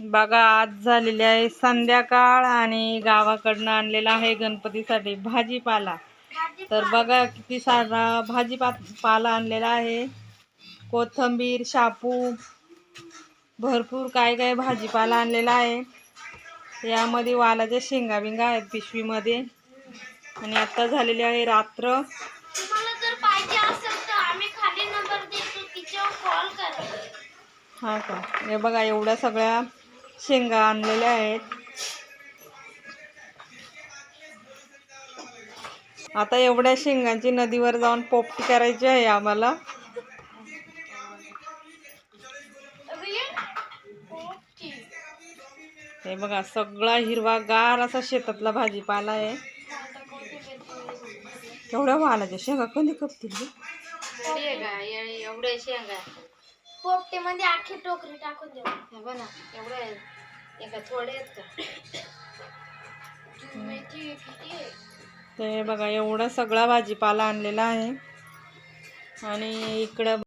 बघा आज झालेली आहे संध्याकाळ आणि गावाकडनं आणलेला आहे गणपतीसाठी भाजीपाला. तर बघा किती सारा भाजीपा पाला आणलेला आहे. कोथंबीर शापू भरपूर काय काय भाजीपाला आणलेला आहे. यामध्ये वालाच्या शेंगा बिंगा आहेत पिशवीमध्ये. आणि आता झालेली आहे रात्र. हा का? हे बघा एवढ्या सगळ्या शेंगा आणलेल्या आहेत. आता एवढ्या शेंगांची नदीवर जाऊन पोपटी करायची आहे आम्हाला. हे बघा सगळा हिरवागार असा शेतातला भाजीपाला आहे. एवढ्या वालाच्या शेंगा कधी कपतील एवढ्या शेंगा. शेंगा पोपटीमध्ये आखी टोकरी टाकून देऊ. बघा एवढे एका थोडे आहेत का? मेथी किती आहे ते बघा एवढा सगळा भाजीपाला आणलेला आहे. आणि इकडं